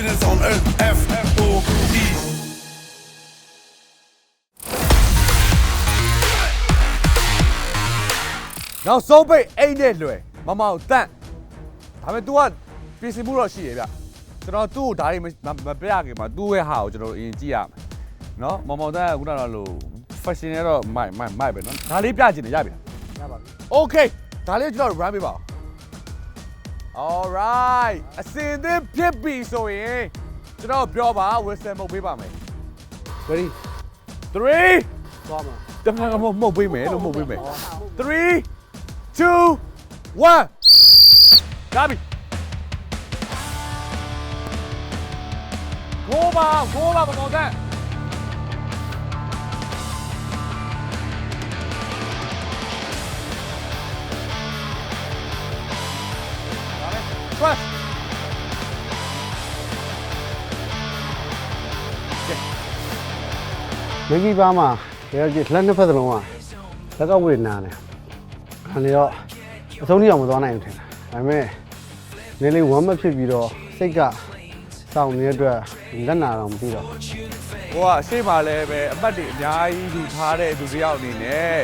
Happiness on earth, F O E. နောက်ဆုံးပိတ်အိမ်နဲ့လွယ်မမောင်တန့်ဒါပေမဲ့ तू ကပြင်ဆင်မှုတော့ရှိရဗျကျွန်တော်သူ့ကိုဒါတွေမမမပြရခင်မှာသူ့ရဲ့ဟာကိုကျွန်တော်အရင်ကြည့်ရမယ်နော်မမောင်တန့်ကခုနကတော့လို့ fashion နဲ့တော့မိုက်မိုက်မိုက်ပဲနော်ဒါလေးပြချင်တယ်ရပြီလားရပါပြီ Okay ဒါလေးကျွန်တော် run ပေးပါဦး All right အစင်သစ်ဖြစ်ပြီဆိုရင်ကျွန်တော်ပြောပါ whistle မှုတ်ပေးပါမယ် ready 3သွားမှာတခါကမှုတ်ပေးမယ်လို့မှုတ်ပေးမယ်3 2 1လာပြီကိုပါကိုပါမတော် တဲ့ Trust မဂီပါမှာတကယ်ကြီးလက်နှစ်ဖက်စလုံးကလက်ကဝေနာတယ်ခါနေတော့အဆုံးထိအောင်မသွားနိုင်ဘူးထင်တာဒါပေမဲ့နေလေးဝမ်းမဖြစ်ပြီးတော့စိတ်ကစောင့်နေတဲ့အတွက်လက်နာတော့မသိတော့ဟိုကအရှိမလဲပဲအပတ်တွေအများကြီးယူထားတဲ့သူတစ်ယောက်အနေနဲ့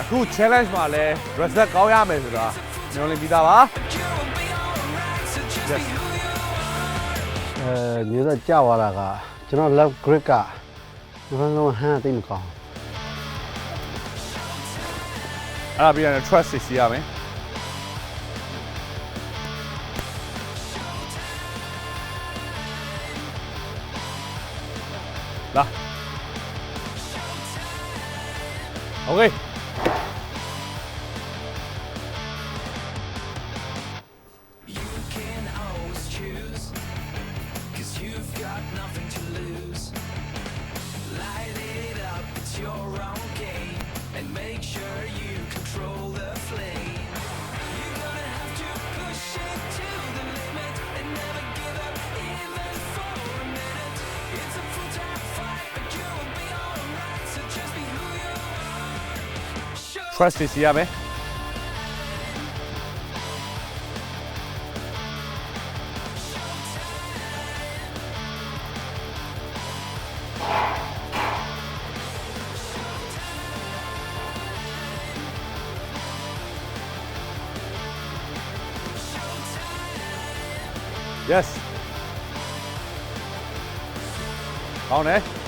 အခု challenge မှာလဲ reset ကောင်းရမယ်ဆိုတာညွှန်လင်းပြီးသားပါ Yes အဲမျိုးသက်ကြာသွားတာကကျွန်တော် left grip ကဘယ်လိုဟန်သိမကောင်းအဲ့ဒါပြီးရင် trust စီရမယ်လာ Okay trust စီရမယ် Yes ဟောင်း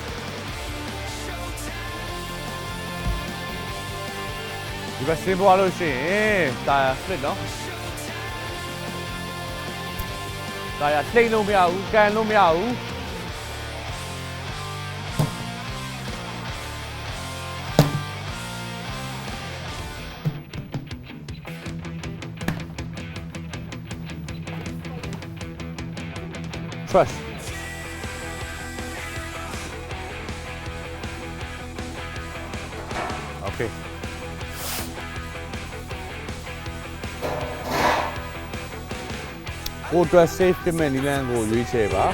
နေဒီဘက်ဆင်းသွားလို့ရှိရင်တာယာ split နော်တာယာလှိမ့်လို့မရဘူးကန်လို့မရဘူး trust โကိုအတွက် safe ဖြစ်မဲ့နည်းလမ်းကိုရွေးချယ်ပါ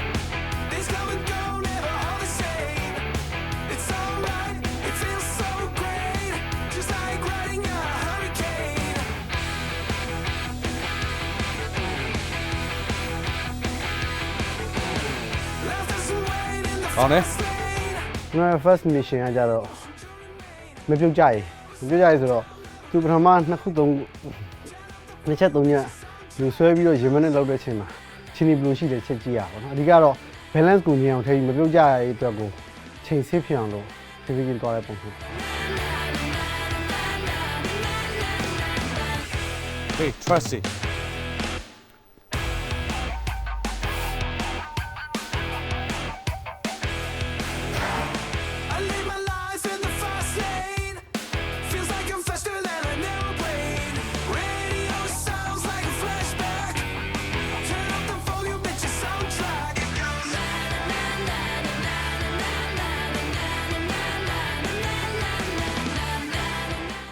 This come and go, never all the same. It's alright, it feels so great. Just like riding a hurricane. Left us waiting in the ကောင်းတယ် ကျွန်တော် first mission ကကြတော့မပြုတ်ကြရမပြုတ်ကြရဆိုတော့သူပထမနှစ်ခုသုံးခုနှစ်ချက်သုံးချက် လူဆွဲပြီးတော့ရင်မနဲ့လောက်တဲ့ချိန်မှာချင်းနီဘလူးရှိတယ်ချက်ကြည့်ရပါတော့အဓိကတော့ balance ကိုမြင်အောင်ထည့်ပြီးမပြုတ်ကြရတဲ့အတွက်ကိုချိန်ဆေးဖြစ်အောင်လို့ဖြည်းဖြည်းချင်းသွားတဲ့ပုံစံ hey trust it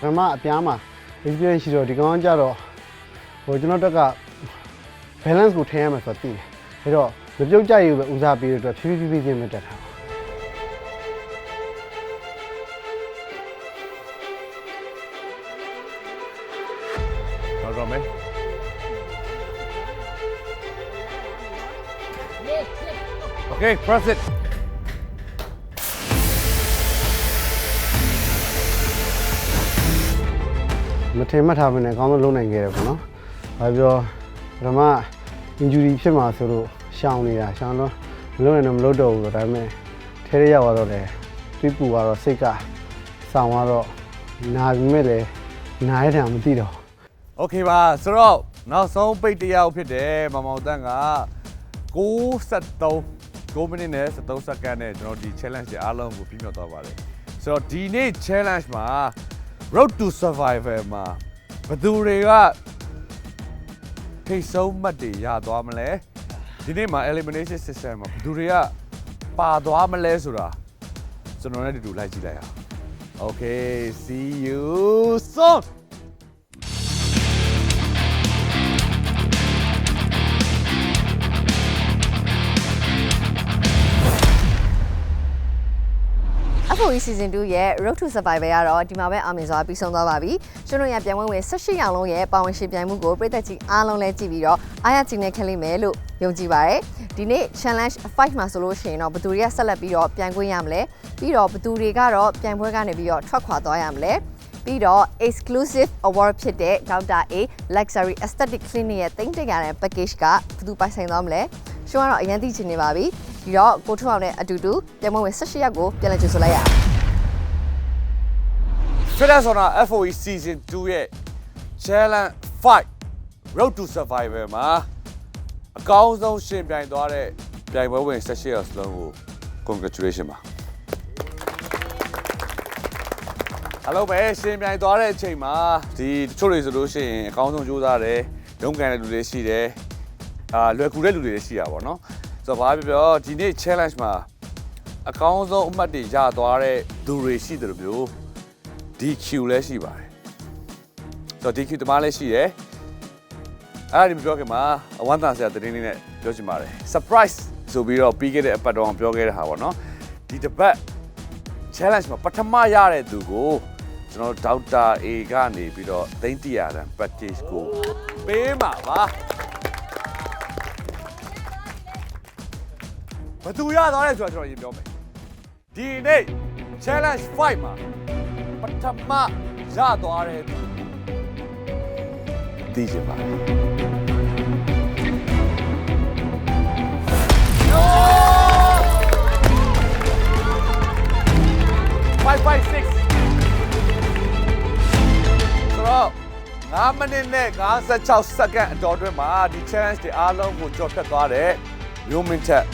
ပထမအပြားမှာ experience ရှိတော့ဒီကောင်ကကြတော့ဟိုကျွန်တော်တက်က balance ကိုထည့်ရမယ်ဆိုတော့သိတယ်အဲ့တော့မပြုတ်ကြရဘူးပဲဦးစားပေးတဲ့အတွက်ဖြည်းဖြည်းဖြည်းချင်းမတက်တာတော့တော့မယ် Okay press it မထင်မှတ်ထားဘဲနဲ့အကောင်းဆုံးလုပ်နိုင်ခဲ့တယ်ပေါ့နော်။ဘာပြောပထမ injury ဖြစ်မှာဆိုလို့ရှောင်နေတာရှောင်တော့မလုပ်နိုင်တော့မလုပ်တော့ဘူးတော့ဒါပေမဲ့ထဲထဲရောက်သွားတော့လေတွေးပူသွားတော့စိတ်ကဆောင်းသွားတော့နာပြီးမဲ့လေနားရတဲ့မသိတော့ โอเคပါဆိုတော့နောက်ဆုံးပိတ်တစ်ယောက်ဖြစ်တယ်မင်မောင်တန်းက63 9မိနစ်နဲ့73စက္ကန့်နဲ့ကျွန်တော်ဒီ challenge တွေအားလုံးကိုပြီးမြောက်သွားပါတယ်ဆိုတော့ဒီနေ့ challenge မှာ road to survival မှာဘယ်သူတွေကထိတ်ဆုံးမှတ်တွေရသွားမလဲဒီနေ့မှာ elimination system မှာဘယ်သူတွေကပါသွားမလဲဆိုတာကျွန်တော်လည်းဒီလိုလိုက်ကြည့်လိုက်အောင် Okay see you soon အဖို season 2ရဲ့ Road to Survival ကတော့ဒီမှာပဲအောင်မြင်စွာပြီးဆုံးသွားပါပြီ။ကျွန်တော်ရပြန်ဝင်ဝင်18ရောင်လုံးရဲ့ပါဝင်ရှင်ပြိုင်မှုကိုပြည်သက်ကြီးအားလုံးလဲကြည့်ပြီးတော့အားရကြည့်နေခက်လိမ့်မယ်လို့ယုံကြည်ပါတယ်။ဒီနေ့ challenge 5မှာဆိုလို့ရှိရင်တော့ဘသူတွေကဆက်လက်ပြီးတော့ပြိုင်ခွင့်ရမလဲ။ပြီးတော့ဘသူတွေကတော့ပြိုင်ပွဲကနေပြီးတော့ထွက်ခွာသွားရမလဲ။ပြီးတော့ exclusive award ဖြစ်တဲ့ Dr. A Luxury Aesthetic Clinic ရဲ့တိမ့်တက်ရတဲ့ package ကဘသူပိုင်ဆိုင်သွားမလဲ။ကျွန်တော်ကတော့အရင်သိချင်နေပါပြီ။ ဒီတော့ကိုထွန်းအောင်နဲ့အတူတူပြန်ဝင်ဝင်18ရက်ကိုပြန်လည်ကြိုဆိုလိုက်ရအောင် Twitter ဆိုတာ FOE Season 2ရဲ့ Challenge 5 Road to Survival မှာအကောင်းဆုံးရှင်ပြိုင်သွားတဲ့ပြိုင်ပွဲဝင်16ယောက်စလုံးကို congratulation ပါအလုံးပဲရှင်ပြိုင်သွားတဲ့အချိန်မှာဒီတချို့တွေဆိုလို့ရှိရင်အကောင်းဆုံးကြိုးစားတယ်ရုန်းကန်တဲ့လူတွေရှိတယ်အာလွယ်ကူတဲ့လူတွေလည်းရှိတာပေါ့နော် ဆိုတော့ဘာပြောပြောဒီနေ့ challenge မှာအကောင်းဆုံးအမှတ်တွေရသွားတဲ့သူတွေရှိတယ်လို့မျိုး DQ လည်းရှိပါတယ်ဆိုတော့ DQ တမားလည်းရှိတယ်အဲ့ဒါဒီမပြောခင်မှာအဝမ်းသာစရာသတင်းလေးနဲ့ပြောချင်ပါတယ် surprise ဆိုပြီးတော့ပြီးခဲ့တဲ့အပတ်တော့ပြောခဲ့တဲ့ဟာပေါ့နော်ဒီတစ်ပတ် challenge မှာပထမရတဲ့သူကိုကျွန်တော်ဒေါက်တာ A ကနေပြီးတော့သိန်းတရာတန် package ကိုပေးမှာပါ ဘယ်သူရသွားလဲဆိုတော့ကျွန်တော်ရင်ပြောမယ်ဒီနေ့ challenge 5မှာပထမရသွားတဲ့သူသိချင်ပါ5 5 6ဆိုတော့9မိနစ်နဲ့56စက္ကန့်အတော်အတွင်းမှာဒီ challenge တွေအားလုံးကိုကြော်ဖြတ်သွားတဲ့မျိုးမင်းချက်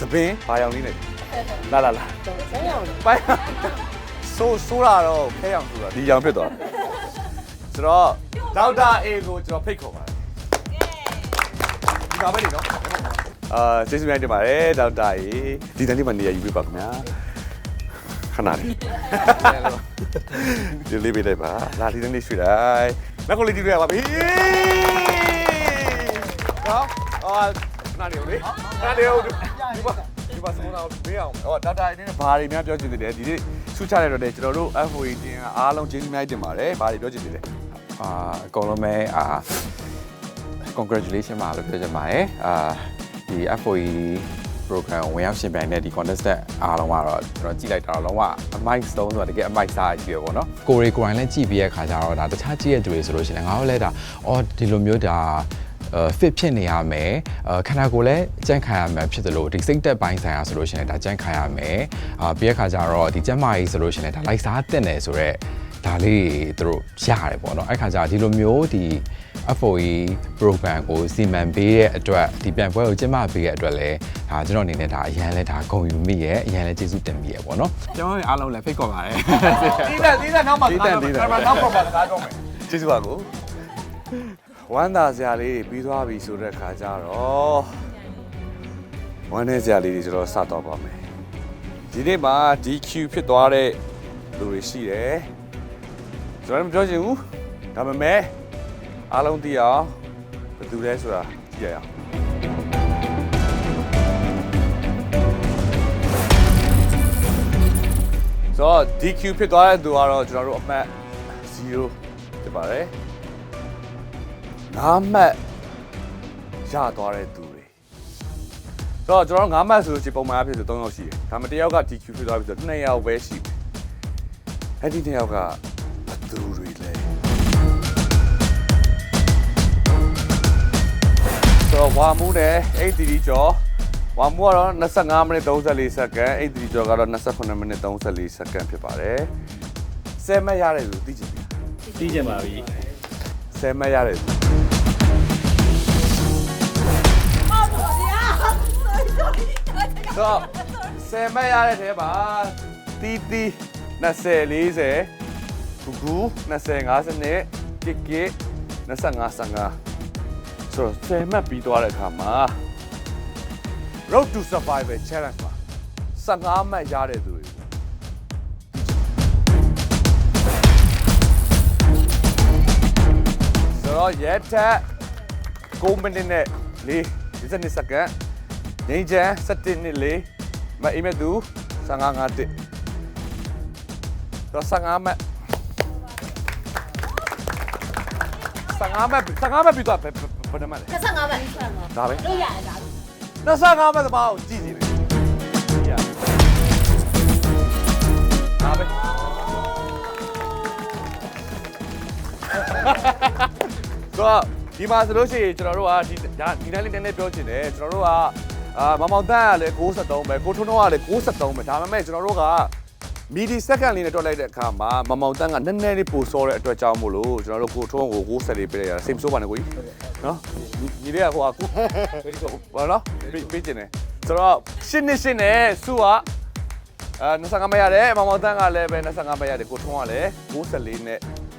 သပင်းဘာရောင်လေးနဲ့လာလာလာပိုင်းဆိုးဆိုးတာတော့ခဲအောင်ဆိုတာဒီရောင်ဖြစ်သွားတယ်ဆိုတော့ဒေါက်တာ A ကိုကျွန်တော်ဖိတ်ခေါ်ပါတယ်ဒီပါပဲလေနော်အာကျေးဇူးများတင်ပါတယ်ဒေါက်တာ A ဒီတန်းလေးမှာနေရာယူပေးပါခင်ဗျာခဏလေးဒီလေးပေးလိုက်ပါလာဒီတန်းလေးရွှေ့လိုက်လက်ကိုလေးတီးရပါပြီနော်အာနားနေဦးလေနားနေဦး ဒီပါဒီပါစမနာမေးအောင်ဟောဒေါက်တာအနေနဲ့ဘာတွေများပြောချင်သေးတယ်ဒီနေ့ဆူချလိုက်တော့လေကျွန်တော်တို့ FOE တင်အားလုံးကျေးဇူးများတင်ပါတယ်ဘာတွေပြောချင်သေးလဲအာအကုန်လုံးပဲအာ congratulation ပါလို့ပြောချင်ပါတယ်အာဒီ FOE program ဝင်ရောက်ရှင်ပြိုင်တဲ့ဒီ contest အားလုံးကတော့ကျွန်တော်ကြည့်လိုက်တာတော့လုံးဝအမိုက်ဆုံးဆိုတာတကယ်အမိုက်စားကြီးပဲပေါ့နော်ကိုရီကိုရိုင်းလည်းကြည့်ပြီးတဲ့ခါကျတော့ဒါတခြားကြည့်ရတဲ့သူတွေဆိုလို့ရှိရင်ငါတို့လည်းဒါအော်ဒီလိုမျိုးဒါအဲ fit ဖြစ်နေရမယ်အဲခန္ဓာကိုယ်လည်းကြန့်ခံရမယ်ဖြစ်တယ်လို့ဒီစိတ်သက်ပိုင်းဆိုင်ရာဆိုလို့ရှိရင်ဒါကြန့်ခံရမယ်အာပြီးတဲ့ခါကျတော့ဒီကျန်းမာရေးဆိုလို့ရှိရင်ဒါလိုက်စားတက်နေဆိုတော့ဒါလေးသူတို့ရတယ်ပေါ့နော်အဲ့ခါကျဒီလိုမျိုးဒီ FOE program ကိုစီမံပေးတဲ့အတွက်ဒီပြန်ပွဲကိုကျင်းပပေးတဲ့အတွက်လည်းဒါကျွန်တော်အနေနဲ့ဒါအရန်လဲဒါဂုဏ်ယူမိရဲ့အရန်လဲကျေးဇူးတင်မိရဲ့ပေါ့နော်ကျွန်တော်အားလုံးလည်းဖိတ်ခေါ်ပါတယ်တီးတဲ့တီးတဲ့နောက်မှာတီးတဲ့တီးတဲ့နောက်ပေါ်မှာစကားပြောမယ်ကျေးဇူးပါကို ဝမ်းသာစရာလေးတွေပြီးသွားပြီဆိုတဲ့ခါကျတော့ဝမ်းနေစရာလေးတွေကျွန်တော်စတော့ပါမယ်ဒီနေ့မှာ DQ ဖြစ်သွားတဲ့လူတွေရှိတယ်ကျွန်တော်မပြောချင်ဘူးဒါပေမဲ့အားလုံးသိအောင်ဘယ်သူလဲဆိုတာကြည့်ရအောင်ဆိုတော့ DQ ဖြစ်သွားတဲ့သူကတော့ကျွန်တော်တို့အမှတ်0ဖြစ်ပါတယ် ငါးမှတ်ရသွားတဲ့သူတွေဆိုတော့ကျွန်တော်9မှတ်ဆိုလို့ရှိရင်ပုံမှန်အဖြစ်ဆို3ယောက်ရှိတယ်ဒါမှတစ်ယောက်က DQ ဖြစ်သွားပြီဆို2ယောက်ပဲရှိတယ်အဲ့ဒီ2ယောက်ကဘယ်သူတွေလဲဆိုတော့ဝါမူးနဲ့8တီတီကျော်ဝါမူးကတော့25မိနစ်34စက္ကန့်8တီတီကျော်ကတော့28မိနစ်34စက္ကန့်ဖြစ်ပါတယ်ဆယ်မှတ်ရတယ်လို့သိချင်ပြီသိကြပါပြီဆယ်မှတ်ရတယ် လို့တော့ဆယ်မှတ်ရတဲ့ထဲမှာတီတီ20 40ဂူဂူ20 50နဲ့ကစ်ကစ်25 55ဆိုတော့ဆယ်မှတ်ပြီးသွားတဲ့အခါမှာ Road to Survival Challenge မှာ15မှတ်ရတဲ့သူတွေဆိုတော့ရက်ထက်9မိနစ်နဲ့4 52စက္ကန့် ငိမ့်ချမ်း17နှစ်4မအိမ်မဲ့သူ55 5တစ်တော့15မှတ်15မှတ်15မှတ်ပြီးတော့ဘယ်ဘယ်နှမှတ်လဲ25ပဲဒါပဲလို့ရတယ်ဒါ25မှတ်သမားကိုကြည့်ကြည့်နေရဒါပဲဆိုတော့ဒီမှာဆိုလို့ရှိရင်ကျွန်တော်တို့ကဒီဒါဒီတိုင်းလေးနည်းနည်းပြောချင်တယ်ကျွန်တော်တို့က အာမောင်မောင်တန်းကလည်း63ပဲကိုထွန်းထွန်းကလည်း63ပဲဒါပေမဲ့ကျွန်တော်တို့ကမီဒီစက္ကန့်လေးနဲ့တွက်လိုက်တဲ့အခါမှာမမောင်တန်းကနည်းနည်းလေးပိုစောတဲ့အတွက်ကြောင့်မို့လို့ကျွန်တော်တို့ကိုထွန်းကို60လေးပေးလိုက်ရတာစိတ်မဆိုးပါနဲ့ကိုကြီးနော်ညီလေးကဟိုအကူဘာလို့ပေးကျင်တယ်ဆိုတော့ရှင်းနေရှင်းနေစုကအဲ25မရတယ်မမောင်တန်းကလည်းပဲ25မရတယ်ကိုထွန်းကလည်း64နဲ့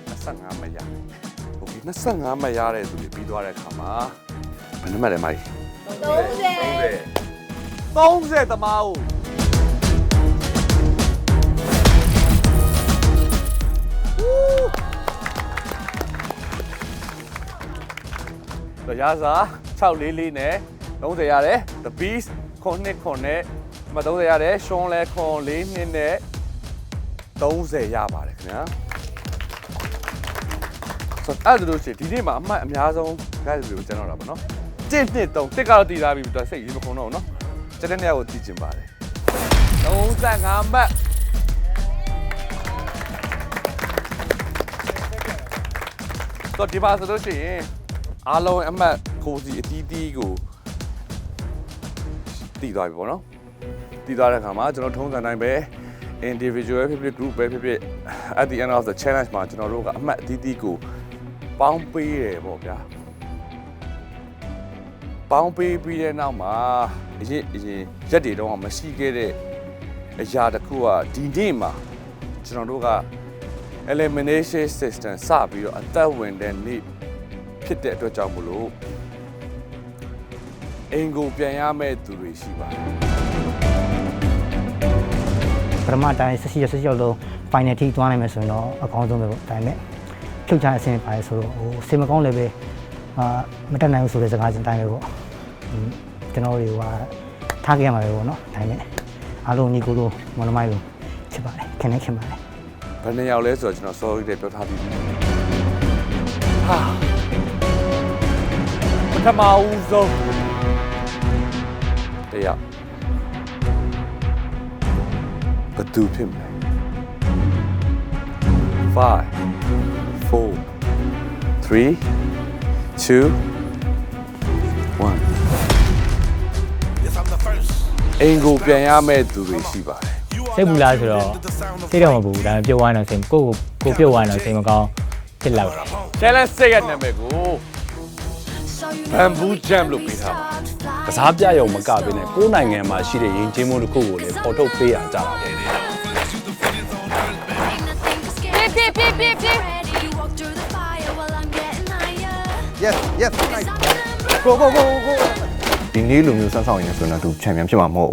25မရဟုတ်ပြီ25မရတဲ့သူပြီးသွားတဲ့အခါမှာဘယ်နှမလဲမိုက် 30 30တမားကိုတော့ရစား644နဲ့30ရတယ် the beast ခွန်နှစ်ခွန်နဲ့မ30ရတယ်ရှွန်လဲခွန်4နှစ်နဲ့30ရပါတယ်ခင်ဗျာဆိုတော့အဲ့ဒါလို့ရှိရင်ဒီနေ့မှာအမှတ်အများဆုံး guys တွေကိုကျွန်တော်တာပေါ့နော် 1 2 3တစ်ကတော့တည်သားပြီတော့စိတ်ရေးမခုံတော့ဘူးနော်ကျတဲ့နေရာကိုတည်ကျင်ပါတယ်35မှတ်တော့ဒီပါဆိုလို့ရှိရင်အားလုံးအမှတ်ကိုစီအတီးတီးကိုတည်သွားပြီပေါ့နော်တည်သွားတဲ့အခါမှာကျွန်တော်ထုံးစံတိုင်းပဲ individual ဖြစ်ဖြစ် group ပဲဖြစ်ဖြစ် at the end of the challenge မှာကျွန်တော်တို့ကအမှတ်အတီးတီးကိုပေါင်းပေးရပေါ့ဗျာ ပေါင်းပေးပြီးတဲ့နောက်မှာအရင်အရင်ရက်တွေတော့မရှိခဲ့တဲ့အရာတစ်ခုကဒီနေ့မှာကျွန်တော်တို့က elimination system စပြီးတော့အသက်ဝင်တဲ့နေ့ဖြစ်တဲ့အတွက်ကြောင့်မလို့အင်ကိုပြန်ရမယ့်သူတွေရှိပါတယ်ပထမတိုင်းဆက်စီရဆက်စီရောက်လုံး final ထိသွားနိုင်မယ်ဆိုရင်တော့အကောင်းဆုံးပဲပေါ့ဒါပေမဲ့ဖြုတ်ချအဆင်ပါတယ်ဆိုတော့ဟိုစင်မကောင်းလည်းပဲ အာမတက်နိုင်ဘူးဆိုတဲ့စကားစဉ်တိုင်းပဲပေါ့ဟွန်းကျွန်တော်တွေကထားခဲ့ရမှာပဲပေါ့နော်ဒါပေမဲ့အားလုံးညီကိုလိုမနမိုင်းလိုချစ်ပါတယ်ခင်နေခင်ပါတယ်ဘယ်နှစ်ယောက်လဲဆိုတော့ကျွန်တော် sorry တဲ့ပြောထားပြီးပြီဟာပထမဦးဆုံးတရားဘယ်သူဖြစ်မလဲ5 4 3 2 1 Yes, I'm the first. အင်ကိုပြန်ရမယ့်သူတွေရှိပါတယ်စိတ်ပူလားဆိုတော့စိတ်တော့မပူဘူးဒါပေမဲ့ပြုတ်ဝိုင်းတော့စိတ်ကိုကိုကိုပြုတ်ဝိုင်းတော့စိတ်မကောင်းဖြစ်လောက်တယ် challenge စိတ်ရဲ့နာမည်ကို Bamboo Jam လို့ပေးထားပါကစားပြရုံမကဘဲနဲ့ကိုယ်နိုင်ငံမှာရှိတဲ့ယဉ်ကျေးမှုတစ်ခုကိုလည်းပေါ်ထုတ်ပေးရကြတာပေါ့ yes yes Cause I'm an umbrella. go go go go ဒီနေ့လိုမျိုးစမ်းဆောင်ရင်ဆိုရင်တော့သူချန်ပီယံဖြစ်မှာမဟုတ်